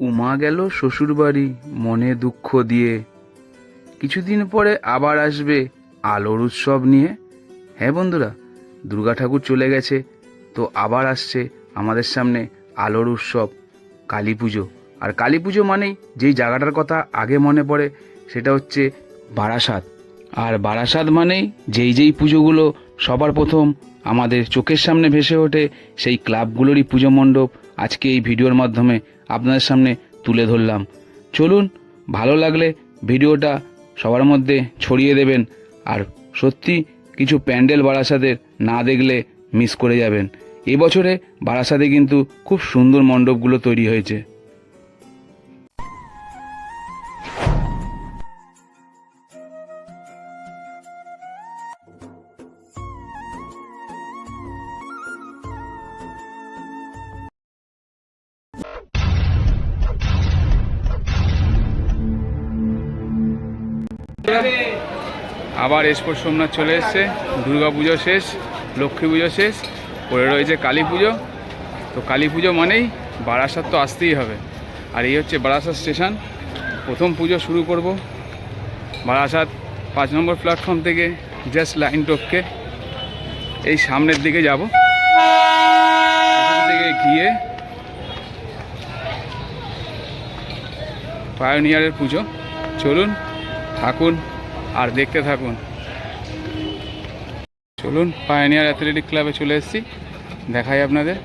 উমা গেল শ্বশুরবাড়ি মনে দুঃখ দিয়ে। কিছুদিন পরে আবার আসবে আলোর উৎসব নিয়ে। হ্যাঁ বন্ধুরা, দুর্গা ঠাকুর চলে গেছে, তো আবার আসছে আমাদের সামনে আলোর উৎসব, কালী পুজো। আর কালী পুজো মানেই যেই জায়গাটার কথা আগে মনে পড়ে, সেটা হচ্ছে বারাসাত। আর বারাসাত মানেই যেই যেই পুজোগুলো সবার প্রথম আমাদের চোখের সামনে ভেসে ওঠে, সেই ক্লাবগুলোরই পুজো মণ্ডপ আজকে এই ভিডিওর মাধ্যমে আপনাদের সামনে তুলে ধরলাম। চলুন, ভালো লাগলে ভিডিওটা সবার মধ্যে ছড়িয়ে দেবেন আর সত্যি কিছু প্যান্ডেল বারাসাতের না দেখলে মিস করে যাবেন। এবছরে বারাসাতে কিন্তু খুব সুন্দর মণ্ডপগুলো তৈরি হয়েছে। আবার এসপোর্ট সোমনাথ চলে এসছে, দুর্গা পুজো শেষ, লক্ষ্মী পুজো শেষ, পরে রয়েছে কালী পুজো। তো কালী পুজো মানেই বারাসাত তো আসতেই হবে। আর এই হচ্ছে বারাসাত স্টেশন। প্রথম পুজো শুরু করব। বারাসাত পাঁচ নম্বর প্ল্যাটফর্ম থেকে জাস্ট লাইন টপকে এই সামনের দিকে যাব। থেকে গিয়ে পায়োনিয়ারের পুজো। চলুন, থাকুন। আর দেখতে থাকুন। চলুন পায়োনিয়ার অ্যাথলেটিক ক্লাবে চলে এসেছি। দেখাই আপনাদের।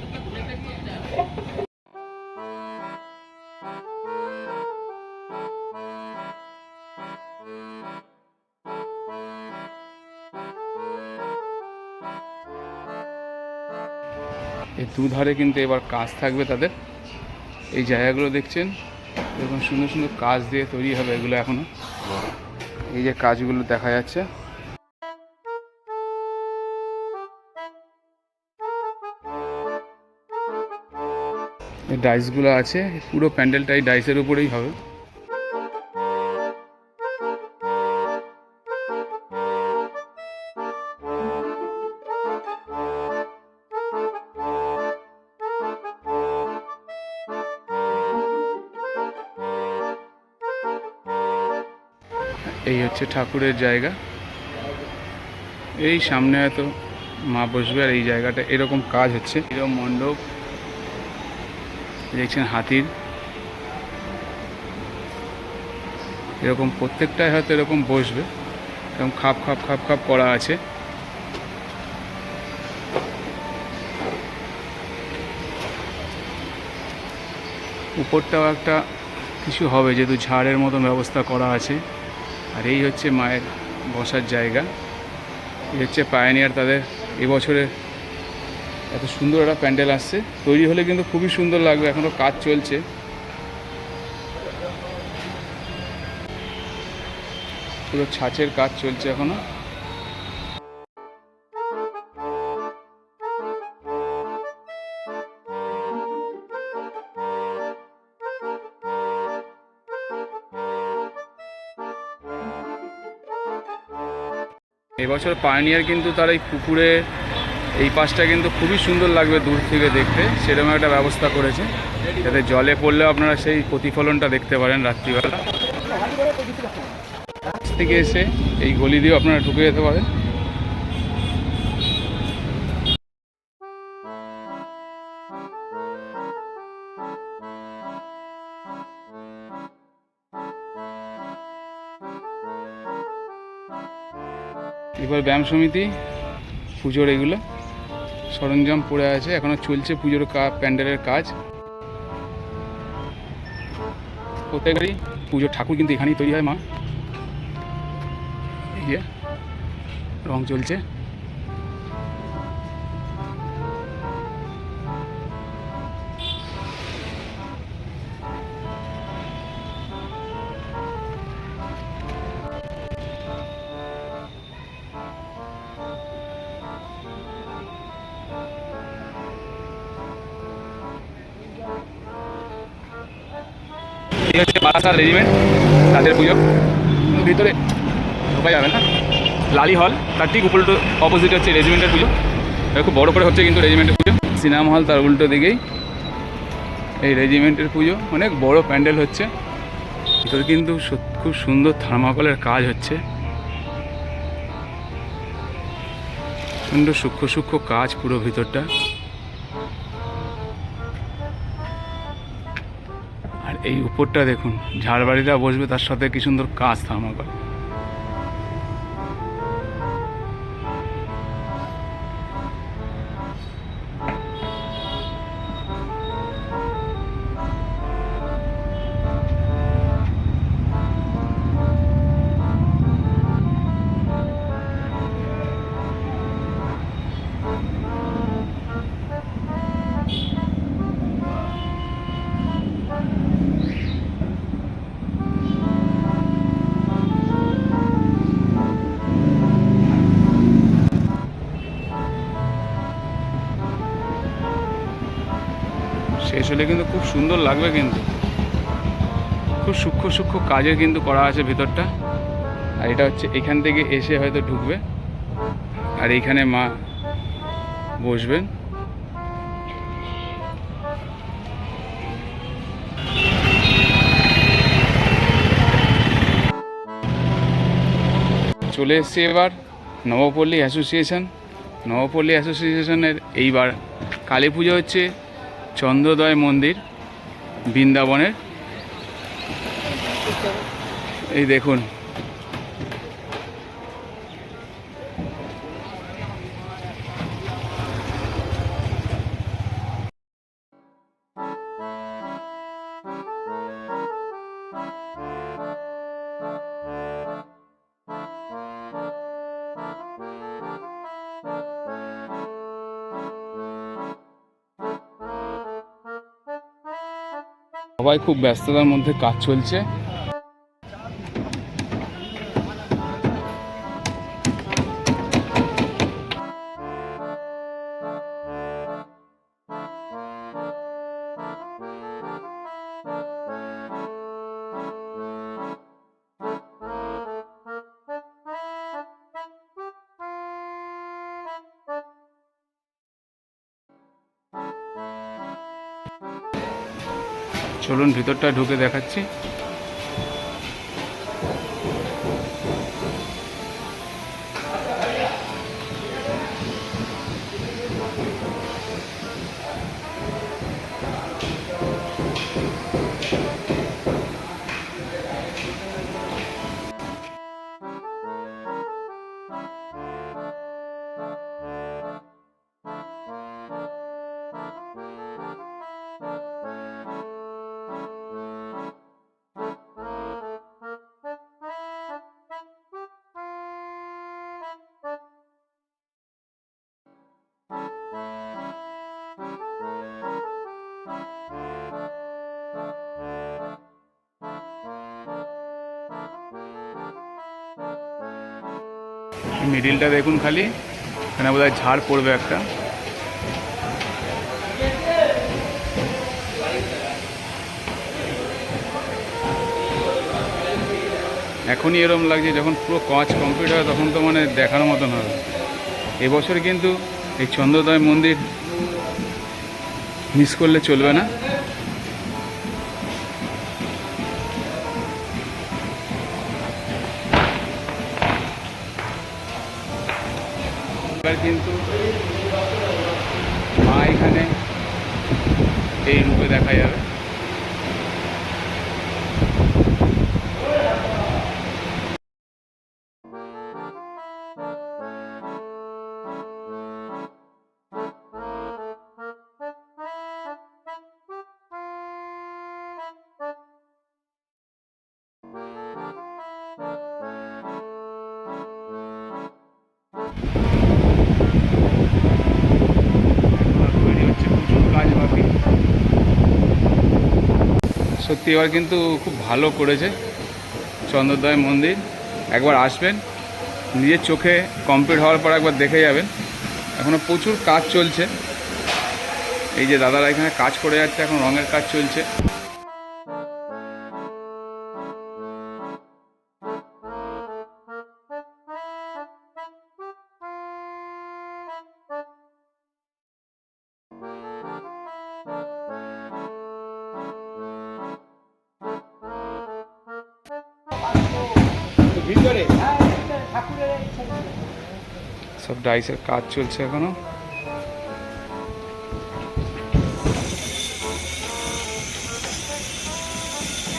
এই দুধারে কিন্তু এবার কাজ থাকবে তাদের। এই জায়গাগুলো দেখছেন, এরকম সুন্দর সুন্দর কাজ দিয়ে তৈরি হবে এগুলো এখনও। এই যে কাজগুলো দেখা যাচ্ছে। ডাইসগুলো আছে পুরো প্যান্ডেলটাই ডাইসের উপরেই হবে। এই হচ্ছে ঠাকুরের জায়গা। এই সামনে হয়তো মা বসবে আর এই জায়গাটা এরকম কাজ হচ্ছে। এরকম মণ্ডপ, দেখছেন হাতির। এরকম প্রত্যেকটাই হয়তো এরকম বসবে। এরকম খাপ খাপ খাপ খাপ করা আছে। উপরটাও একটা কিছু হবে, যেহেতু ঝাড়ের মতন ব্যবস্থা করা আছে। আর এই হচ্ছে মায়ের বসার জায়গা। এই হচ্ছে পায়নিয়ার তাদের এবছরে এত সুন্দর একটা প্যান্ডেল আসছে। তৈরি হলে কিন্তু খুবই সুন্দর লাগবে এখনও কাজ চলছে। পুরো ছাঁচের কাজ চলছে এখনও। এবছর পায়নিয়ার কিন্তু তার এই পুকুরে এই পাশটা কিন্তু খুবই সুন্দর লাগবে দূর থেকে দেখতে। সেরকম একটা ব্যবস্থা করেছে। যাতে জলে পড়লেও আপনারা সেই প্রতিফলনটা দেখতে পারেন রাত্রিবেলা। কাছ থেকে এসে এই গলি দিয়েও আপনারা ঢুকে যেতে পারেন। এবার ব্যায়াম সমিতি, পুজোর এগুলো, সরঞ্জাম পড়ে আছে, এখনও চলছে পুজোর কা- প্যান্ডেলের কাজ। প্রত্যেকবারই পুজোর ঠাকুর কিন্তু এখানেই তৈরি হয় মা। রং চলছে। বারাসাত রেজিমেন্ট তাদের পুজো। ভিতরে ঢোকা যাবে না লালি হল তার ঠিক উল্টো অপোজিট হচ্ছে রেজিমেন্টের পুজো। খুব বড় করে হচ্ছে কিন্তু রেজিমেন্টের পুজো। সিনেমা হল তার উল্টো দিকেই এই রেজিমেন্টের পুজো। অনেক বড় প্যান্ডেল হচ্ছে। ভিতরে কিন্তু খুব সুন্দর থার্মাকলের কাজ হচ্ছে। সুন্দর সূক্ষ্ম সূক্ষ্ম কাজ পুরো ভিতরটা। এই উপরটা দেখুন ঝাড়বাড়িরা বসবে তার সাথে কি সুন্দর কাজ থার্মাকল হলে কিন্তু খুব সুন্দর লাগবে কিন্তু। খুব সূক্ষ্ম সূক্ষ্ম কাজের কিন্তু করা আছে ভিতরটা। আর এটা হচ্ছে এখান থেকে এসে হয়তো ঢুকবে। আর এইখানে মা বসবেন। চলে এসছি এবার নবপল্লী অ্যাসোসিয়েশন। নবপল্লী অ্যাসোসিয়েশনের এইবার কালী পুজো হচ্ছে। চন্দ্রোদয় মন্দির বৃন্দাবনের। এই দেখুন সবাই খুব ব্যস্ততার মধ্যে কাজ চলছে। চলুন ভিতরটা ঢুকে দেখাচ্ছি। মিডিলটা দেখুন খালি। এখানে বোধহয় ঝাড় পড়বে একটা। এখনই এরম লাগছে, যখন পুরো কাজ কমপ্লিট হবে তখন তো মানে দেখার মতন হবে। এবছর কিন্তু এই চন্দ্রদয় মন্দির মিস করলে চলবে না। এই রূপে দেখা যাবে। এবার কিন্তু খুব ভালো করেছে। চন্দ্রোদয় মন্দির, একবার আসবেন। নিজের চোখে কমপ্লিট হওয়ার পর একবার দেখে যাবেন। এখনও প্রচুর কাজ চলছে। এই যে দাদারা এখানে কাজ করে যাচ্ছে, এখন রঙের কাজ চলছে। সব ডাইসের কাজ চলছে এখনও।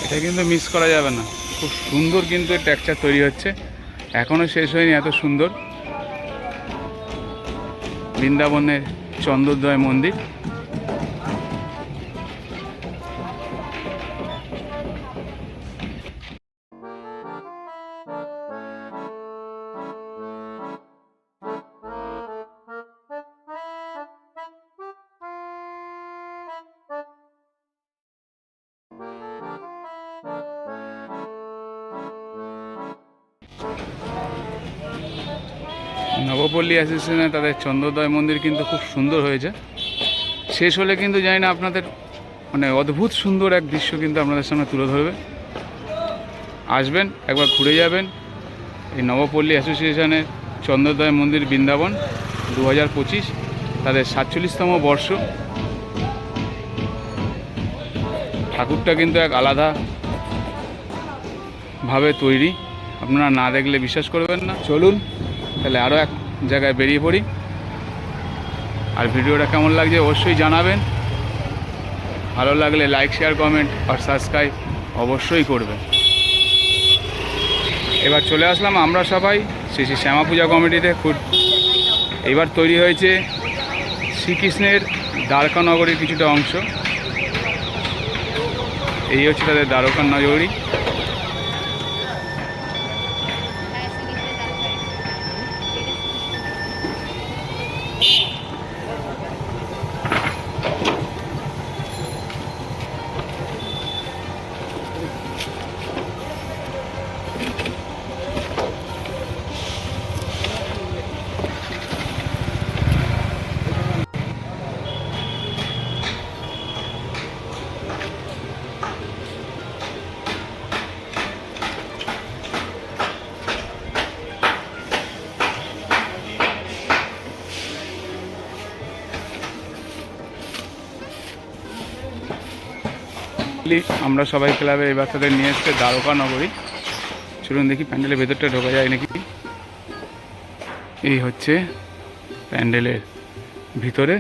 এটা কিন্তু মিস করা যাবে না। খুব সুন্দর কিন্তু টেক্সচার তৈরি হচ্ছে। এখনও শেষ হয়নি, এত সুন্দর। বৃন্দাবনের চন্দ্রোদয় মন্দির। নবপল্লী অ্যাসোসিয়েশনে তাদের চন্দ্রোদয় মন্দির কিন্তু খুব সুন্দর হয়েছে। শেষ হলে কিন্তু জানি না আপনাদের মানে অদ্ভুত সুন্দর এক দৃশ্য কিন্তু আপনাদের সামনে তুলে ধরবে। আসবেন, একবার ঘুরে যাবেন। এই নবপল্লী অ্যাসোসিয়েশনের চন্দ্রোদয় মন্দির বৃন্দাবন দু হাজার পঁচিশ, তাদের সাতচল্লিশতম বর্ষ। ঠাকুরটা কিন্তু এক আলাদা ভাবে তৈরি। আপনারা না দেখলে বিশ্বাস করবেন না। চলুন, তাহলে আরও এক জায়গায় বেরিয়ে পড়ি। আর ভিডিওটা কেমন লাগছে অবশ্যই জানাবেন। ভালো লাগলে লাইক শেয়ার কমেন্ট আর সাবস্ক্রাইব অবশ্যই করবেন। এবার চলে আসলাম আমরা সবাই শ্রী শ্রী শ্যামা পূজা কমিটিতে। খুব এবার তৈরি হয়েছে শ্রীকৃষ্ণের দ্বারকা নগরীর কিছুটা অংশ। এই হচ্ছে তাদের দ্বারকা নগরী। আমরা সবাই ক্লাবে এই বাচ্চাদের নিয়ে এসছে দ্বারকা নগরী। চলুন দেখি প্যান্ডেলের ভেতরটা ঢোকা যায় নাকি? এই হচ্ছে প্যান্ডেলের ভিতরে।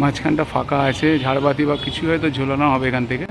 মাঝখানটা ফাঁকা আছে ঝাড়বাতি বা কিছু হয়তো ঝোলানো হবে এখান থেকে।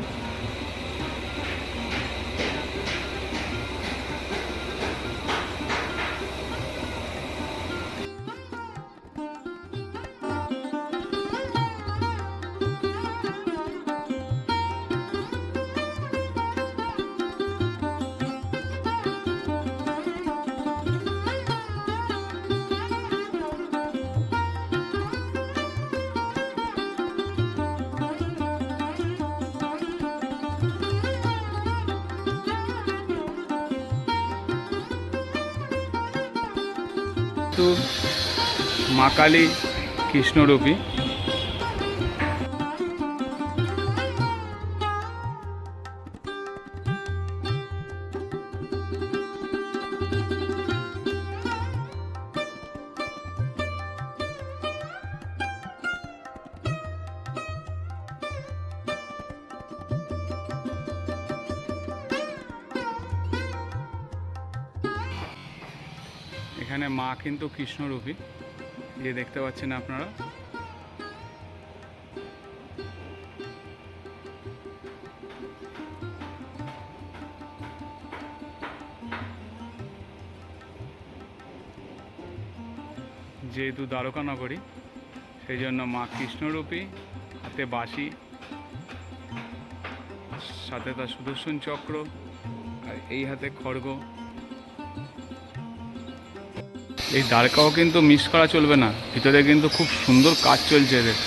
মা কালী কৃষ্ণরূপী। কৃষ্ণরূপী যে দেখতে পাচ্ছেন আপনারা। যেহেতু দ্বারকা নগরী সেই জন্য মা কৃষ্ণরূপী হাতে বাঁশি, সাথে তার সুদর্শন চক্র, আর এই হাতে খড়গ। এই দ্বারকাও কিন্তু মিস করা চলবে না। ভিতরে কিন্তু খুব সুন্দর কাজ চলছে এদের।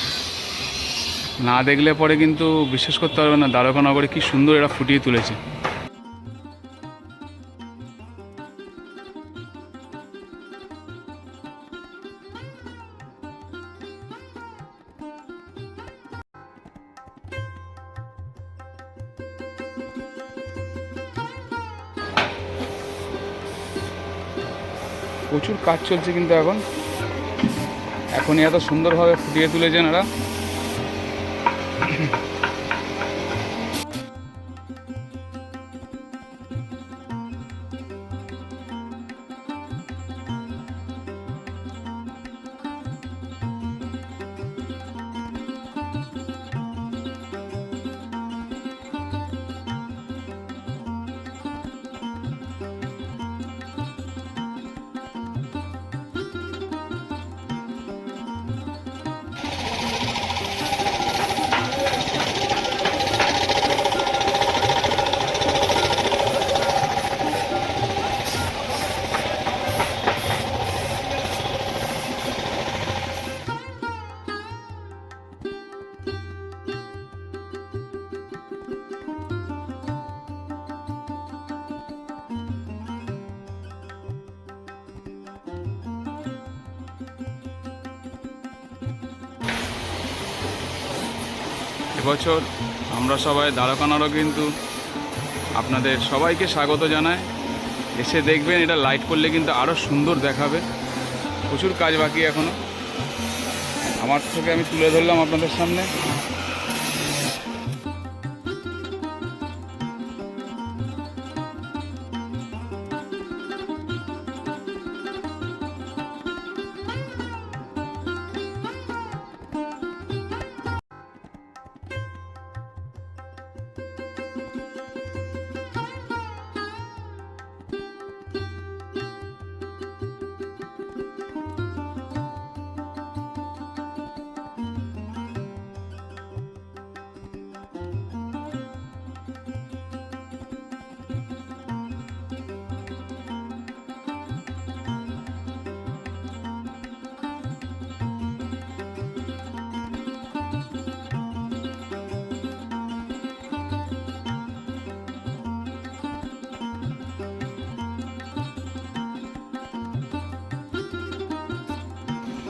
না দেখলে পরে কিন্তু বিশ্বাস করতে পারবে না দ্বারকা নগরে কি সুন্দর এরা ফুটিয়ে তুলেছে। কাজ চলছে কিন্তু এখন। এখনই এত সুন্দরভাবে ফুটিয়ে তুলেছেন ওরা এবছর আমরা সবাই দ্বারকানারও কিন্তু আপনাদের সবাইকে স্বাগত জানায় এসে দেখবেন এটা লাইট করলে কিন্তু আরও সুন্দর দেখাবে। প্রচুর কাজ বাকি এখনও আমার থেকে আমি তুলে ধরলাম আপনাদের সামনে।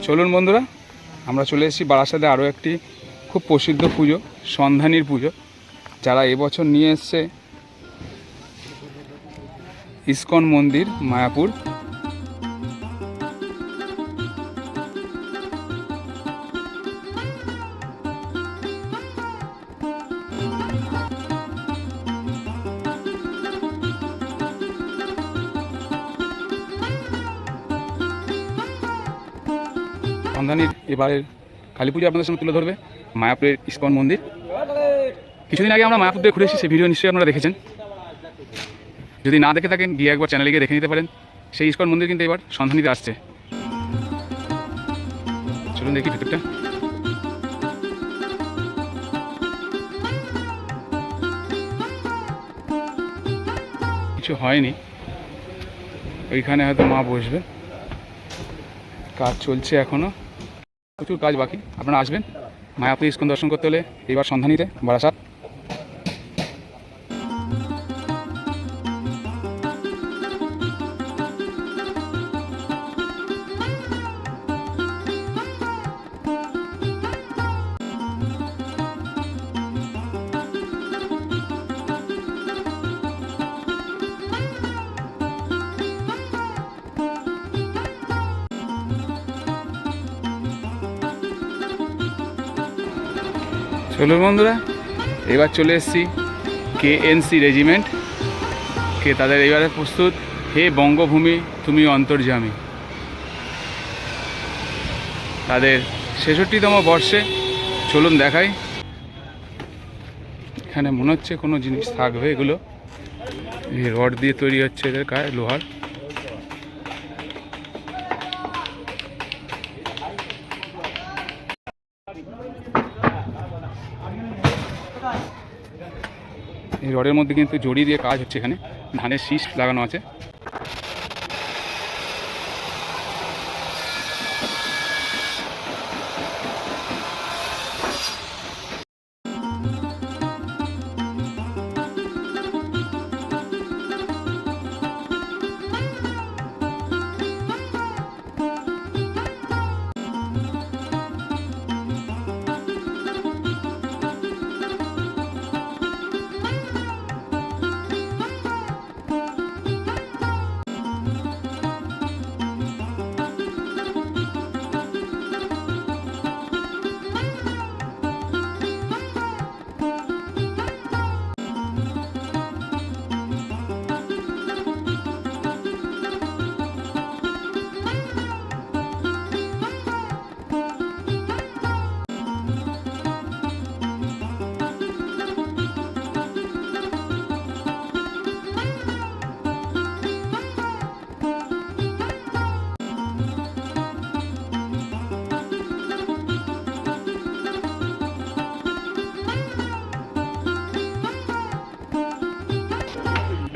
চলুন বন্ধুরা, আমরা চলে এসেছি বারাসাতে আরও একটি খুব প্রসিদ্ধ পুজো, সন্ধানীর পুজো। যারা এবছর নিয়ে এসছে ইস্কন মন্দির, মায়াপুর সন্ধানীর এবারের কালী পুজো আপনাদের সঙ্গে তুলে ধরবে, মায়াপুরের ইস্কন মন্দির। কিছুদিন আগে আমরা মায়াপুর দিয়ে ঘুরে এসেছি, সেই ভিডিও নিশ্চয়ই আপনারা দেখেছেন। যদি না দেখে থাকেন, গিয়ে একবার চ্যানেলে গিয়ে দেখে নিতে পারেন। সেই ইস্কন মন্দির কিন্তু এবার সন্ধানীতে আসছে। চলুন দেখি ভিতরটা। কিছু হয়নি। ওইখানে হয়তো মা বসবে। কাজ চলছে এখনও প্রচুর কাজ বাকি। আপনারা আসবেন। মায়াপুর ইস্কন দর্শন করতে হলে এবার সন্ধানীতে বারাসাত। চলুন বন্ধুরা, এবার চলে এসেছি কে এনসি রেজিমেন্ট। কে তাদের এবারে প্রস্তুত? হে বঙ্গভূমি, তুমি অন্তর্যামী। তাদের ছেষট্টিতম বর্ষে, চলুন দেখাই। এখানে মনে হচ্ছে কোনো জিনিস থাকবে এগুলো। রড দিয়ে তৈরি হচ্ছে এদের গায়ে লোহার। রডের মধ্যে কিন্তু জড়ি দিয়ে কাজ হচ্ছে এখানে। ধানের শীষ লাগানো আছে।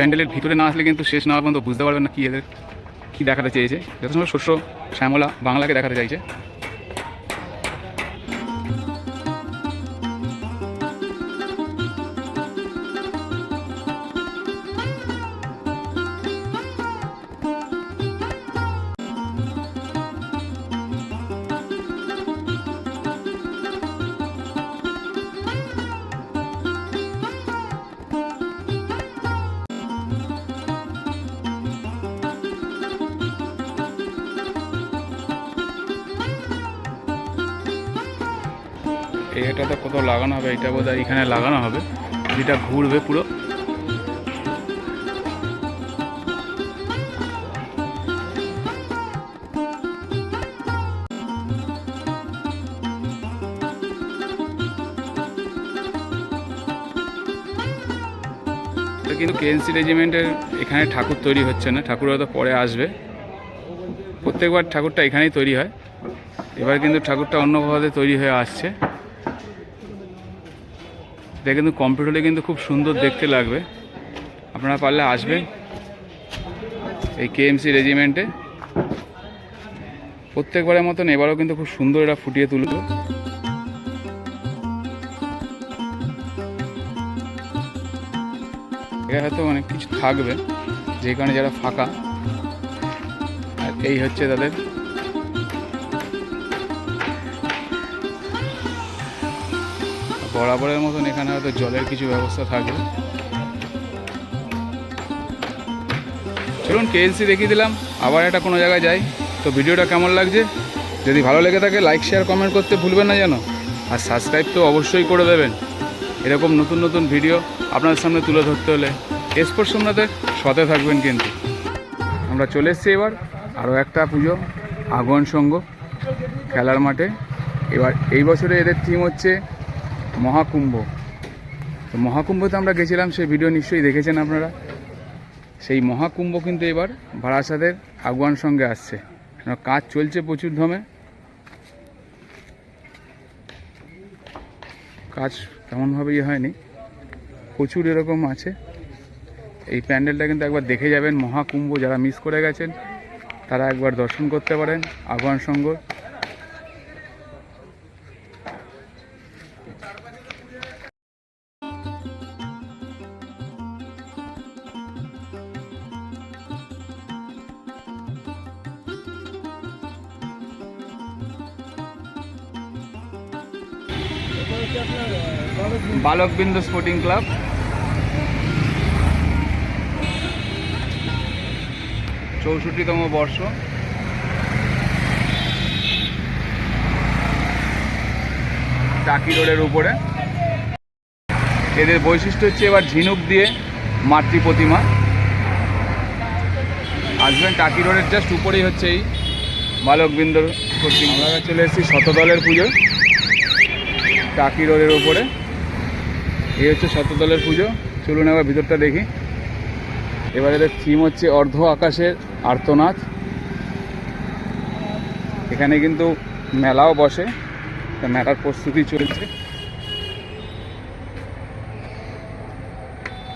প্যান্ডেলের ভিতরে না আসলে কিন্তু শেষ না পর্যন্ত বুঝতে পারবেন না কী এদের কী দেখাতে চেয়েছে। যথেষ্ট শস্য, শ্যামলা, বাংলাকে দেখাতে চাইছে। কোথাও লাগানো হবে এটা বোধহয় এখানে লাগানো হবে। যেটা ঘুরবে পুরো। কিন্তু কেএনসি রেজিমেন্টের এখানে ঠাকুর তৈরি হচ্ছে না। ঠাকুর হয়তো পরে আসবে। প্রত্যেকবার ঠাকুরটা এখানেই তৈরি হয়। এবার কিন্তু ঠাকুরটা অন্যভাবে তৈরি হয়ে আসছে। এটা কিন্তু কম্পিউটারে কিন্তু খুব সুন্দর দেখতে লাগবে। আপনারা পারলে আসবেন এই কেএমসি রেজিমেন্টে প্রত্যেকবারের মতন এবারও কিন্তু খুব সুন্দর এরা ফুটিয়ে তুলবে। হয়তো অনেক কিছু থাকবে, যে কারণে যারা ফাঁকা। আর এই হচ্ছে তাদের বরাবরের মতন এখানে হয়তো জলের কিছু ব্যবস্থা থাকবে। চলুন কেএলসি দেখিয়ে দিলাম, আবার একটা কোনো জায়গায় যাই। তো ভিডিওটা কেমন লাগছে? যদি ভালো লেগে থাকে লাইক শেয়ার কমেন্ট করতে ভুলবেন না যেন। আর সাবস্ক্রাইব তো অবশ্যই করে দেবেন। এরকম নতুন নতুন ভিডিও আপনাদের সামনে তুলে ধরতে হলে এসপোর্ট সোমনাথের সতে থাকবেন কিন্তু। আমরা চলে এসেছি এবার, আরও একটা পুজো আগন সঙ্গ, খেলার মাঠে। এবার এই বছরে এদের থিম হচ্ছে মহাকুম্ভ। তো মহাকুম্ভতে আমরা গেছিলাম, সেই ভিডিও নিশ্চয়ই দেখেছেন আপনারা। সেই মহাকুম্ভ কিন্তু এবার বারাসাতের আগুয়ান সঙ্গে আসছে। কাজ চলছে প্রচুর ধমে। কাজ তেমনভাবে ইয়ে হয়নি। প্রচুর এরকম আছে। এই প্যান্ডেলটা কিন্তু একবার দেখে যাবেন। মহাকুম্ভ যারা মিস করে গেছেন, তারা একবার দর্শন করতে পারেন আগুয়ান সঙ্গ। বালকবিন্দু স্পোর্টিং ক্লাব। চৌষট্টিতম বর্ষ। টাকি রোডের উপরে। এদের বৈশিষ্ট্য হচ্ছে এবার ঝিনুক দিয়ে মাতৃ প্রতিমা। আসবেন টাকি রোডের জাস্ট উপরেই হচ্ছে এই বালকবিন্দুর আমরা চলে এসেছি শতদলের পুজো টাকি রোডের উপরে। এই হচ্ছে শতদলের পুজো। চলুন এবার ভিতরটা দেখি। এবার এদের থিম হচ্ছে অর্ধ আকাশের আর্তনাদ। এখানে কিন্তু মেলাও বসে। মেলার প্রস্তুতি চলছে।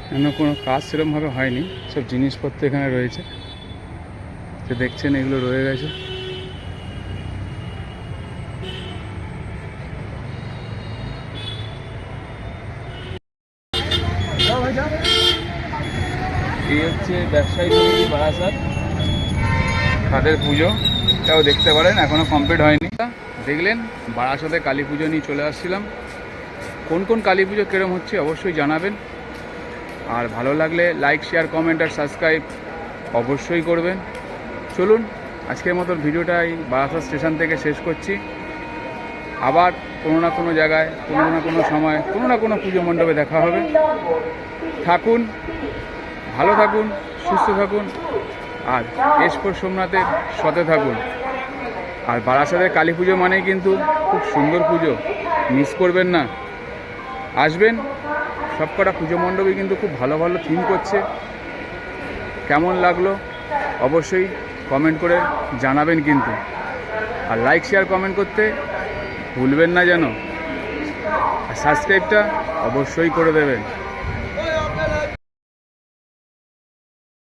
এখনও কোনো কাজ সেরকমভাবে হয়নি। সব জিনিসপত্র এখানে রয়েছে। দেখছেন এগুলো রয়ে গেছে এই হচ্ছে ব্যবসায়ী সমিতি বারাসাত। তাদের পুজো, এটাও দেখতে পারেন এখনও কমপ্লিট হয়নি। দেখলেন, বারাসাতে কালী পুজো নিয়ে চলে আসছিলাম। কোন কোন কালী পুজো কীরকম হচ্ছে অবশ্যই জানাবেন। আর ভালো লাগলে লাইক শেয়ার কমেন্ট আর সাবস্ক্রাইব অবশ্যই করবেন। চলুন, আজকের মতো ভিডিওটাই বারাসাত স্টেশন থেকে শেষ করছি। আবার কোনো না কোনো জায়গায়, কোনো না কোনো সময়, কোনো না কোনো পুজো মণ্ডপে দেখা হবে। থাকুন ভালো থাকুন, সুস্থ থাকুন, আর এসপর সোমনাথের সতে থাকুন। আর বারাসাতের কালী পুজো মানেই কিন্তু খুব সুন্দর পুজো, মিস করবেন না। আসবেন, সবকটা পুজো মণ্ডপই কিন্তু খুব ভালো ভালো থিম করছে। কেমন লাগল অবশ্যই কমেন্ট করে জানাবেন কিন্তু। আর লাইক শেয়ার কমেন্ট করতে ভুলবেন না যেন। আর সাবস্ক্রাইবটা অবশ্যই করে দেবেন।